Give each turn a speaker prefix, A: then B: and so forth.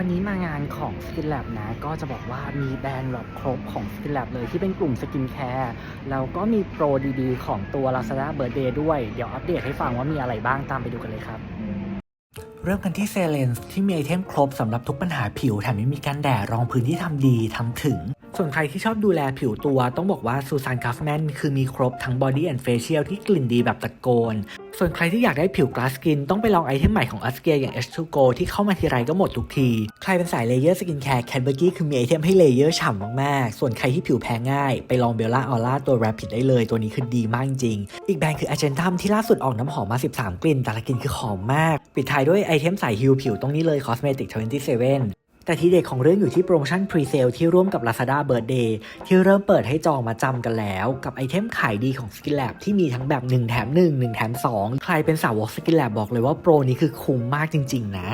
A: วันนี้มางานของ Skin Lab นะ ก็จะบอกว่ามีแบรนด์แบบครบของ Skin Lab เลยที่เป็นกลุ่มสกินแคร์แล้วก็มีโปรดีๆ ของตัว Lazada Birthday ด้วย เดี๋ยวอัปเดตให้ฟังว่ามีอะไรบ้างตามไปดูกันเลยครับ เริ่มกันที่เซเลนส์ที่มีไอเทมครบสำหรับทุกปัญหาผิวแถมยังมีการแดดรองพื้นที่ทำดีทำถึง ส่วนใครที่ชอบดูแลผิวตัวต้องบอกว่าซูซานกัฟแมนคือมีครบทั้ง Body and Facial ที่กลิ่นดีแบบตะโกน ส่วนใครที่อยากได้ผิวกลาสกิน ต้องไปลองไอเทมใหม่ของ a s k i a อย่าง H2Go ที่เข้ามาทีไรก็หมดทุกที ใครเป็นสายเลเยอร์สกินแคร์แคนเบอร์กี้คือมีไอเทมให้เลเยอร์ฉ่ำมากๆ ส่วนใครที่ผิวแพ้ง่าย ไปลองเบลล่าออร่าตัว Rapid ได้เลยตัวนี้คือดีมากจริง อีกแบรนด์คือ Agentum ที่ล่าสุดออกน้ำหอมมา 13 กลิ่นแต่ละกลิ่นคือหอมมาก ปิดท้ายด้วยไอเทมใส่ฮิวผิวตรงนี้เลย Cosmetic 27 แต่ที่เด็ดของเรื่องอยู่ที่โปรโมชั่นพรีเซลที่ร่วมกับ Lazada Birthday ที่เริ่มเปิดให้จองมาจำกันแล้ว กับไอเทมขายดีของ Skin Lab ที่มีทั้งแบบ 1 แถม 1 1 แถม 2 ใครเป็นสาวก Skin Lab บอกเลยว่าโปรนี้คือคุ้มมากจริง ๆ นะ